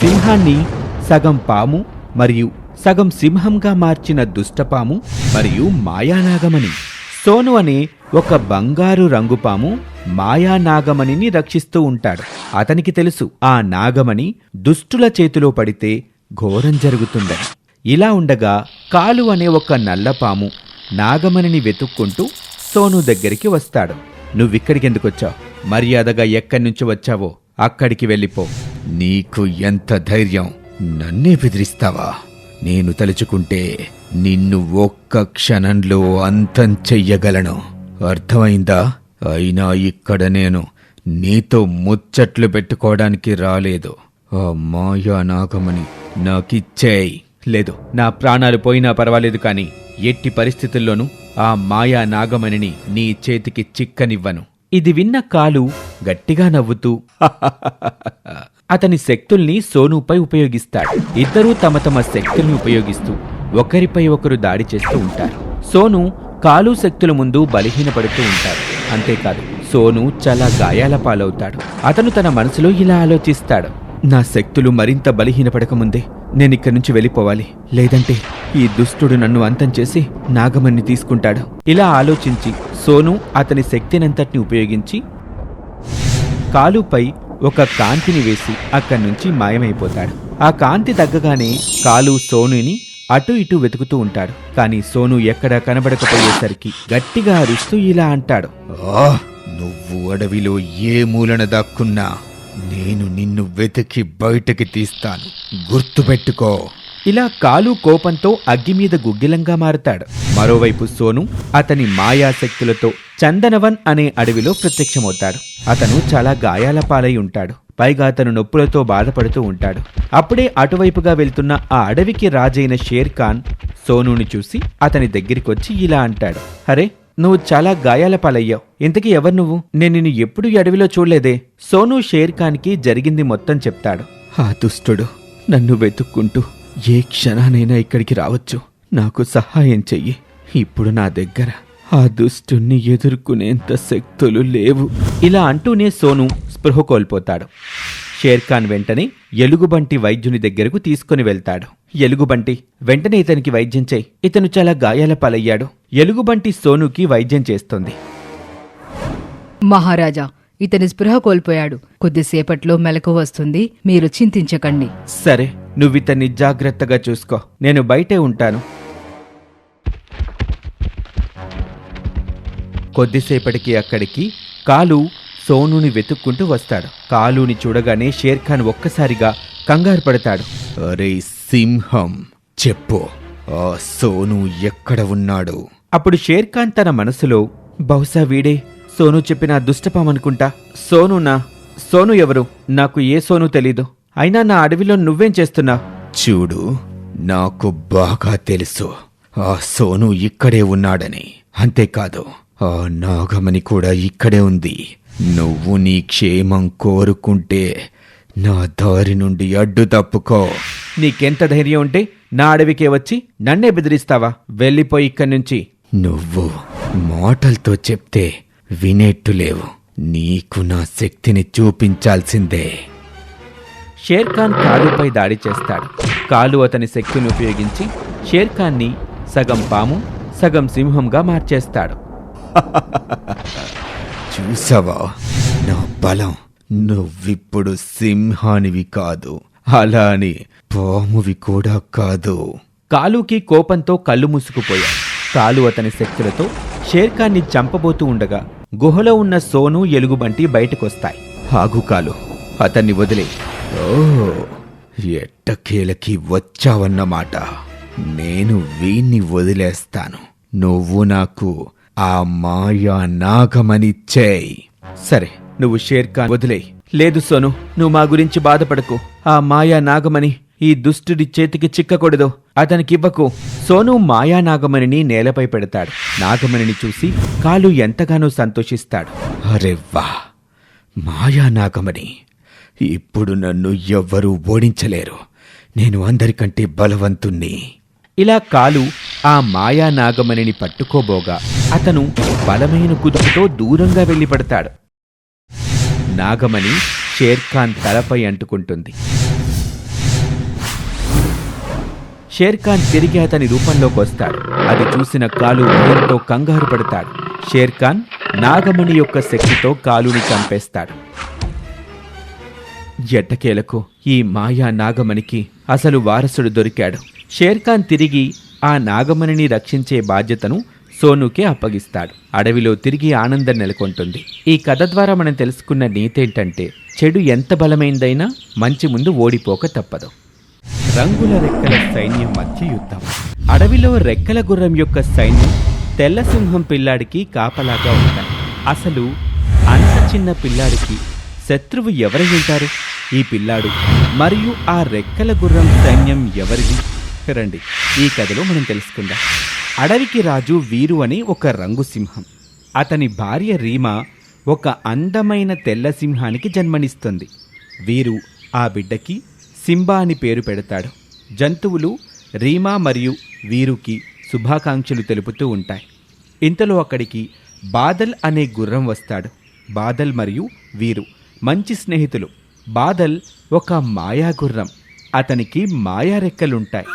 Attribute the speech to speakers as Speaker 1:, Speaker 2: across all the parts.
Speaker 1: సింహాన్ని సగం పాము మరియు సగం సింహంగా మార్చిన దుష్టపాము మరియు మాయానాగమణి. సోను అనే ఒక బంగారు రంగుపాము మాయానాగమణిని రక్షిస్తూ ఉంటాడు. అతనికి తెలుసు ఆ నాగమణి దుష్టుల చేతిలో పడితే ఘోరం జరుగుతుందని. ఇలా ఉండగా కాలు అనే ఒక నల్లపాము నాగమణిని వెతుక్కుంటూ సోను దగ్గరికి వస్తాడు. నువ్విక్కడికి ఎందుకొచ్చావు? మర్యాదగా ఎక్కడి నుంచి వచ్చావో? అక్కడికి వెళ్ళిపో. నీకు ఎంత ధైర్యం? నన్నే బెదిరిస్తావా? నేను తలుచుకుంటే నిన్ను ఒక్క క్షణంలో అంతం చెయ్యగలను. అర్థమైందా? అయినా ఇక్కడ నేను నీతో ముచ్చట్లు పెట్టుకోవడానికి రాలేదు. ఆ మాయా నాగమని నాకిచ్చేయ్. లేదు నా ప్రాణాలు పోయినా పర్వాలేదు కాని ఎట్టి పరిస్థితుల్లోనూ ఆ మాయా నాగమణిని నీ చేతికి చిక్కనివ్వను. ఇది విన్న కాలు గట్టిగా నవ్వుతూ అతని శక్తుల్ని సోనుపై ఉపయోగిస్తాడు. ఇద్దరూ తమ తమ శక్తుల్ని ఉపయోగిస్తూ ఒకరిపై ఒకరు దాడి చేస్తూ ఉంటారు. సోను కాలు శక్తుల ముందు బలహీనపడుతూ ఉంటాడు. అంతేకాదు సోను చాలా గాయాల పాలవుతాడు. అతను తన మనసులో ఇలా ఆలోచిస్తాడు. నా శక్తులు మరింత బలహీనపడకముందే నేనిక్కడి నుంచి వెళ్ళిపోవాలి. లేదంటే ఈ దుష్టుడు నన్ను అంతం చేసి నాగమణ్ణి తీసుకుంటాడు. ఇలా ఆలోచించి సోను అతని శక్తినంతటిని ఉపయోగించి కాలుపై ఒక కాంతిని వేసి అక్కడి నుంచి మాయమైపోతాడు. ఆ కాంతి తగ్గగానే కాలు సోనుని అటు ఇటు వెతుకుతూ ఉంటాడు. కానీ సోను ఎక్కడా కనబడకపోయేసరికి గట్టిగా అరుస్తూ ఇలా అంటాడు. నువ్వు అడవిలో ఏ మూలన దాక్కున్నా నేను నిన్ను వెతికి బయటకి తీస్తాను. గుర్తుపెట్టుకో. ఇలా కాలు కోపంతో అగ్గి మీద గుగ్గిలంగా మారుతాడు. మరోవైపు సోను అతని మాయాశక్తులతో చందనవన్ అనే అడవిలో ప్రత్యక్షమవుతాడు. అతను చాలా గాయాల పాలై ఉంటాడు. పైగా అతను నొప్పులతో బాధపడుతూ ఉంటాడు. అప్పుడే అటువైపుగా వెళ్తున్న ఆ అడవికి రాజైన షేర్ ఖాన్ సోనూని చూసి అతని దగ్గరికొచ్చి ఇలా అంటాడు. అరే నువ్వు చాలా గాయాల పాలయ్యావు. ఇంతకీ ఎవరు నువ్వు? నేను నిన్ను ఎప్పుడు ఈ అడవిలో చూడలేదే. సోను షేర్ ఖాన్కి జరిగింది మొత్తం చెప్తాడు. ఆ దుష్టుడు నన్ను వెతుక్కుంటూ ఏ క్షణానైనా ఇక్కడికి రావచ్చు. నాకు సహాయం చెయ్యి. ఇప్పుడు నా దగ్గర ఆ దుష్టుణ్ణి ఎదుర్కొనేంత శక్తులు లేవు. ఇలా అంటూనే సోను స్పృహ కోల్పోతాడు. షేర్ఖాన్ వెంటనే ఎలుగుబంటి వైద్యుని దగ్గరకు తీసుకుని వెళ్తాడు. ఎలుగుబంటి వెంటనే ఇతనికి వైద్యం చేయి. ఇతను చాలా గాయాల పాలయ్యాడు. ఎలుగుబంటి సోనుకి వైద్యం చేస్తుంది.
Speaker 2: మహారాజా ఇతని స్పృహ కోల్పోయాడు. కొద్దిసేపట్లో మెలకు వస్తుంది. మీరు చింతించకండి.
Speaker 1: సరే నువ్వితన్ని జాగ్రత్తగా చూసుకో. నేను బయటే ఉంటాను. కొద్దిసేపటికి అక్కడికి కాలు సోనుని వెతుక్కుంటూ వస్తాడు. కాలుని చూడగానే షేర్ఖాన్ ఒక్కసారిగా కంగారు పడతాడు. అరే సింహం చెప్పు ఆ సోను ఎక్కడ ఉన్నాడు? అప్పుడు షేర్ఖాన్ తన మనసులో బహుశా వీడే సోను చెప్పిన దుష్టపామనుకుంటా సోనునా సోను ఎవరు? నాకు ఏ సోను తెలీదు. అయినా నా అడవిలో నువ్వేం చేస్తున్నావు? చూడు నాకు బాగా తెలుసు. ఆ సోను ఇక్కడే ఉన్నాడని. అంతేకాదు ఆ నాగమణి కూడా ఇక్కడే ఉంది. నువ్వు నీ క్షేమం కోరుకుంటే నా దారి నుండి అడ్డు తప్పుకో. నీకెంత ధైర్యం ఉంటే నా అడవికే వచ్చి నన్నే బెదిరిస్తావా? వెళ్ళిపోయి ఇక్కడి నుంచి. నువ్వు మాటలతో చెప్తే వినేట్టు లేవు. నీకు నా శక్తిని చూపించాల్సిందే. షేర్ఖాన్ కాలుపై దాడి చేస్తాడు. కాలు అతని శక్తిని ఉపయోగించి షేర్ఖాన్ని సగం పాము సగం సింహంగా మార్చేస్తాడు. చూసావా? నా బలం నువ్విప్పుడు సింహానివి కాదు. అలా అని పామువి కూడా కాదు. కాలుకి కోపంతో కళ్ళు మూసుకుపోయాడు కాలు అతని శక్తులతో షేర్ఖాన్ని చంపబోతూ ఉండగా గుహలో ఉన్న సోను ఎలుగుబంటి బయటకొస్తాయి. ఆగు కాలు అతన్ని వదిలే. ఓ ఎట్టకేలకి వచ్చావన్నమాట. నేను వీణ్ణి వదిలేస్తాను. నువ్వు నాకు ఆ మాయా నాగమనిచ్చేయ్ సరే నువ్వు షేర్ఖాన్ వదిలే లేదు సోను నువ్వు మా గురించి బాధపడకు. ఆ మాయా నాగమణి ఈ దుష్టుడి చేతికి చిక్కకూడదు. అతనికివ్వకు. సోను మాయా నాగమణిని నేలపై పెడతాడు. నాగమణిని చూసి కాలు ఎంతగానో సంతోషిస్తాడు. అరే వా మాయా నాగమణి ఇప్పుడు నన్ను ఎవ్వరూ ఓడించలేరు. నేను అందరికంటే బలవంతుణ్ణి. ఇలా కాలు ఆ మాయా నాగమణిని పట్టుకోబోగా అతను బలమైన కుదుపుతో దూరంగా వెళ్ళి పడతాడు నాగమణి షేర్ఖాన్ తలపై అంటుకుంటుంది. షేర్ఖాన్ తిరిగి అతని రూపంలోకి వస్తాడు. అది చూసిన కాలు భయంతో కంగారు పడతాడు. షేర్ఖాన్ నాగమణి యొక్క శక్తితో కాలుని చంపేస్తాడు. ఎట్టకేలకు ఈ మాయా నాగమణికి అసలు వారసుడు దొరికాడు. షేర్ఖాన్ తిరిగి ఆ నాగమణిని రక్షించే బాధ్యతను సోనుకే అప్పగిస్తాడు. అడవిలో తిరిగి ఆనందం నెలకొంటుంది. ఈ కథ ద్వారా మనం తెలుసుకున్న నీతేంటంటే చెడు ఎంత బలమైందైనా మంచి ముందు ఓడిపోక తప్పదు. రంగుల రెక్కల సైన్యం మధ్య యుద్ధం. అడవిలో రెక్కల గుర్రం యొక్క సైన్యం తెల్ల సింహం పిల్లాడికి కాపలాగా ఉంటాయి అసలు అంత చిన్న పిల్లాడికి శత్రువు ఎవరై ఉంటారు? ఈ పిల్లాడు మరియు ఆ రెక్కల గుర్రం సైన్యం ఎవరిది? రండి ఈ కథలో మనం తెలుసుకుందాం. అడవికి రాజు వీరు అని ఒక రంగు సింహం. అతని భార్య రీమా ఒక అందమైన తెల్ల సింహానికి జన్మనిస్తుంది. వీరు ఆ బిడ్డకి సింబా అని పేరు పెడతాడు. జంతువులు రీమా మరియు వీరుకి శుభాకాంక్షలు తెలుపుతూ ఉంటాయి. ఇంతలో అక్కడికి బాదల్ అనే గుర్రం వస్తాడు. బాదల్ మరియు వీరు మంచి స్నేహితులు. బాదల్ ఒక మాయా గుర్రం. అతనికి మాయా రెక్కలుంటాయి.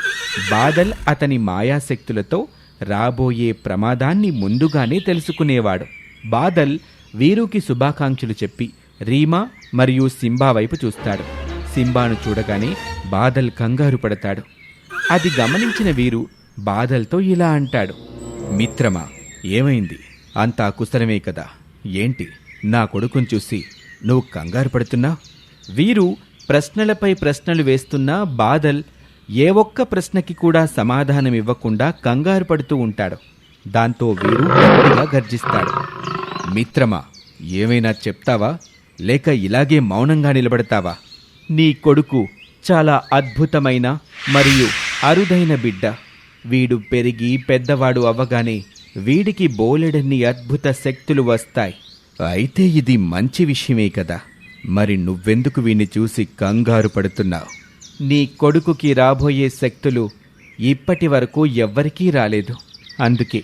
Speaker 1: బాదల్ అతని మాయాశక్తులతో రాబోయే ప్రమాదాన్ని ముందుగానే తెలుసుకునేవాడు. బాదల్ వీరుకి శుభాకాంక్షలు చెప్పి రీమా మరియు సింబా వైపు చూస్తాడు. సింబాను చూడగానే బాదల్ కంగారు పడతాడు. అది గమనించిన వీరు బాదల్తో ఇలా అంటాడు. మిత్రమా ఏమైంది? అంతా కుశలమే కదా. ఏంటి? నా కొడుకుని చూసి నువ్వు కంగారు పడుతున్నా? వీరు ప్రశ్నలపై ప్రశ్నలు వేస్తున్నా బాదల్ ఏ ఒక్క ప్రశ్నకి కూడా సమాధానం ఇవ్వకుండా కంగారు పడుతూ ఉంటాడు. దాంతో వీరు గట్టిగా గర్జిస్తాడు. మిత్రమా ఏమైనా చెప్తావా? లేక ఇలాగే మౌనంగా నిలబడతావా? నీ కొడుకు చాలా అద్భుతమైన మరియు అరుదైన బిడ్డ. వీడు పెరిగి పెద్దవాడు అవ్వగానే వీడికి బోలెడన్ని అద్భుత శక్తులు వస్తాయి. అయితే ఇది మంచి విషయమే కదా. మరి నువ్వెందుకు వీణ్ణి చూసి కంగారు పడుతున్నావు? నీ కొడుకుకి రాబోయే శక్తులు ఇప్పటి వరకు ఎవ్వరికీ రాలేదు. అందుకే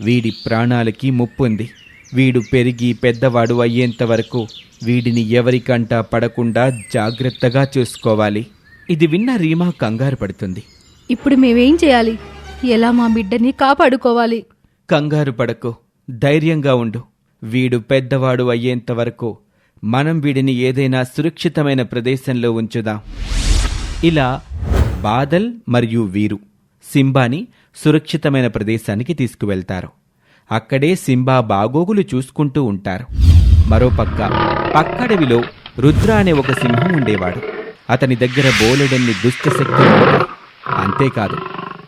Speaker 1: వీడి ప్రాణాలకి ముప్పుంది వీడు పెరిగి పెద్దవాడు అయ్యేంత వరకు వీడిని ఎవరికంటా పడకుండా జాగ్రత్తగా చూసుకోవాలి. ఇది విన్న రీమా కంగారు పడుతుంది.
Speaker 3: ఇప్పుడు మేమేం చేయాలి? ఎలా మా బిడ్డని కాపాడుకోవాలి?
Speaker 1: కంగారు పడకు. ధైర్యంగా ఉండు. వీడు పెద్దవాడు అయ్యేంత వరకు మనం వీడిని ఏదైనా సురక్షితమైన ప్రదేశంలో ఉంచుదాం. ఇలా బాదల్ మరియు వీరు సింబాని సురక్షితమైన ప్రదేశానికి తీసుకువెళ్తారు. అక్కడే సింబా బాగోగులు చూసుకుంటూ ఉంటారు. మరోపక్క పక్కడవిలో రుద్ర అనే ఒక సింహం ఉండేవాడు. అతని దగ్గర బోలెడన్ని దుష్ట అంతేకాదు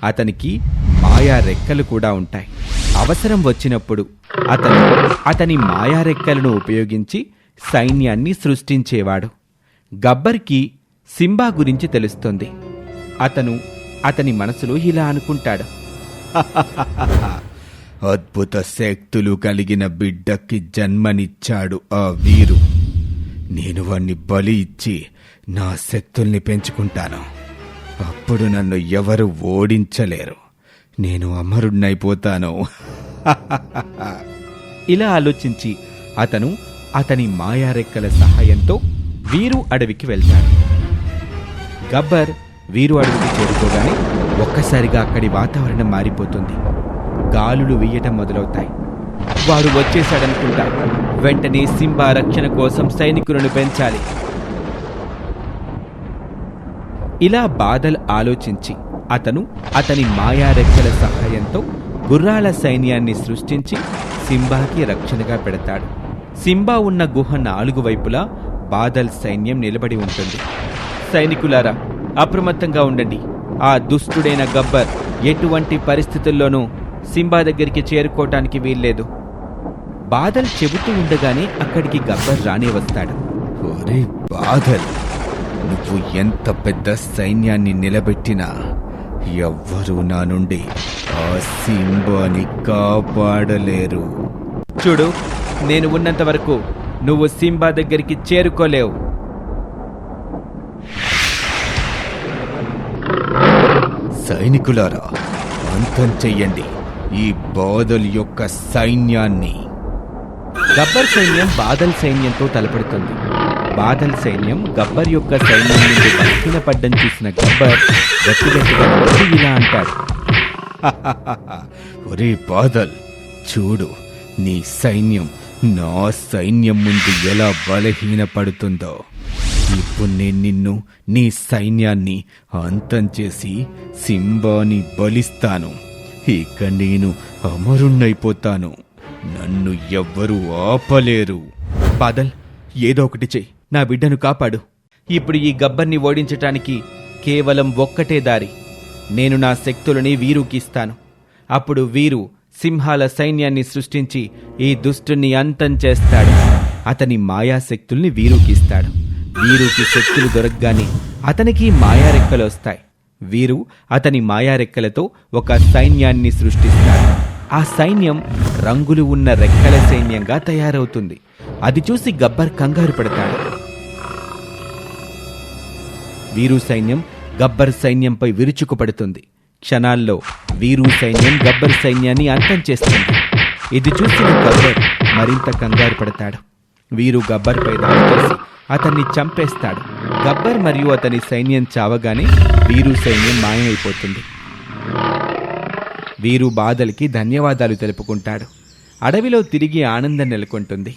Speaker 1: అతనికి మాయా రెక్కలు కూడా ఉంటాయి. అవసరం వచ్చినప్పుడు అతను అతని మాయా రెక్కలను ఉపయోగించి సైన్యాన్ని సృష్టించేవాడు. గబ్బర్కి సింబా గురించి తెలుస్తుంది. అతను అతని మనసులో ఇలా అనుకుంటాడు. అద్భుత శక్తులు కలిగిన బిడ్డకి జన్మనిచ్చాడు ఆ వీరు. నేను వాణ్ణి బలి ఇచ్చి నా శక్తుల్ని పెంచుకుంటాను. అప్పుడు నన్ను ఎవరు ఓడించలేరు. నేను అమరుణ్ణైపోతాను. ఇలా ఆలోచించి అతను అతని మాయారెక్కల సహాయంతో వీరు అడవికి వెళ్తాడు గబ్బర్ వీరు అడుగుకి చేరుకోగానే ఒక్కసారిగా అక్కడి వాతావరణం మారిపోతుంది. గాలులు వీయటం మొదలవుతాయి. వారు వచ్చేశాడనుకుంటా. వెంటనే సింబా రక్షణ కోసం సైనికులను పెంచాలి. ఇలా బాదల్ ఆలోచించి అతను అతని మాయారెక్కల సహాయంతో గుర్రాల సైన్యాన్ని సృష్టించి సింబాకి రక్షణగా పెడతాడు. సింబా ఉన్న గుహ నాలుగు వైపులా బాదల్ సైన్యం నిలబడి ఉంటుంది. సైనికులారా అప్రమత్తంగా ఉండండి. ఆ దుష్టుడైన గబ్బర్ ఎటువంటి పరిస్థితుల్లోనూ సింబా దగ్గరికి చేరుకోవటానికి వీల్లేదు. బాదల్ చెబుతూ ఉండగానే అక్కడికి గబ్బర్ రానే వస్తాడు. ఒరే బాదల్ నువ్వు ఎంత పెద్ద సైన్యాన్ని నిలబెట్టినా ఎవ్వరూ నా నుండి ఆ సింబాని కాపాడలేరు. చూడు నేను ఉన్నంత వరకు నువ్వు సింబా దగ్గరికి చేరుకోలేవు. సైనికులారా అంతం చెయ్యండి. ఈ బాదల్ యొక్క సైన్యాన్ని. గబ్బర్ సైన్యం బాదల్ సైన్యంతో తలపడుతుంది. బాదల్ సైన్యం గబ్బర్ యొక్క సైన్యం నుండి బలహీనపడ్డం చూసిన గబ్బర్ గట్టిగట్టిగా నవ్వుతూ ఇలా అంటాడు. ఒరే బాదల్ చూడు నీ సైన్యం నా సైన్యం ముందు ఎలా బలహీనపడుతుందో. ఇప్పుడు నేను నిన్ను నీ సైన్యాన్ని అంతం చేసి సింబాని బలిస్తాను. ఇక నేను అమరుణ్ణైపోతాను. నన్ను ఎవ్వరూ ఆపలేరు. బాదల్ ఏదో ఒకటి చెయ్యి. నా బిడ్డను కాపాడు. ఇప్పుడు ఈ గబ్బర్ని ఓడించటానికి కేవలం ఒక్కటే దారి. నేను నా శక్తులని వీరుకిస్తాను అప్పుడు వీరు సింహాల సైన్యాన్ని సృష్టించి ఈ దుష్టుని అంతం చేస్తాడు. అతని మాయాశక్తుల్ని వీరుకిస్తాడు వీరుకి శక్తులు దొరకగానే అతనికి మాయారెక్కలు వస్తాయి. వీరు అతని మాయారెక్కలతో ఒక సైన్యాన్ని సృష్టిస్తారు. ఆ సైన్యం రంగులు ఉన్న రెక్కల సైన్యంగా తయారవుతుంది. అది చూసి గబ్బర్ కంగారు పడతాడు. వీరు సైన్యం గబ్బర్ సైన్యంపై విరుచుకుపడుతుంది. క్షణాల్లో వీరు సైన్యం గబ్బర్ సైన్యాన్ని అంతం చేస్తుంది. ఇది చూసిన గబ్బర్ మరింత కంగారు పడతాడు. వీరు గబ్బర్పై దాడి చేసి అతన్ని చంపేస్తాడు. గబ్బర్ మరియు అతని సైన్యం చావగానే వీరు సైన్యం మాయమైపోతుంది. వీరు బాధలకి ధన్యవాదాలు తెలుపుకుంటాడు. అడవిలో తిరిగి ఆనందం నెలకొంటుంది.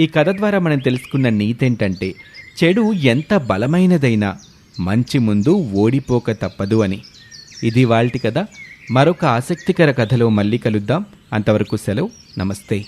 Speaker 1: ఈ కథ ద్వారా మనం తెలుసుకున్న నీతేంటంటే చెడు ఎంత బలమైనదైనా మంచి ముందు ఓడిపోక తప్పదు అని. ఇది వాల్టి కథ. మరొక ఆసక్తికర కథలో మళ్ళీ కలుద్దాం. అంతవరకు సెలవు. నమస్తే.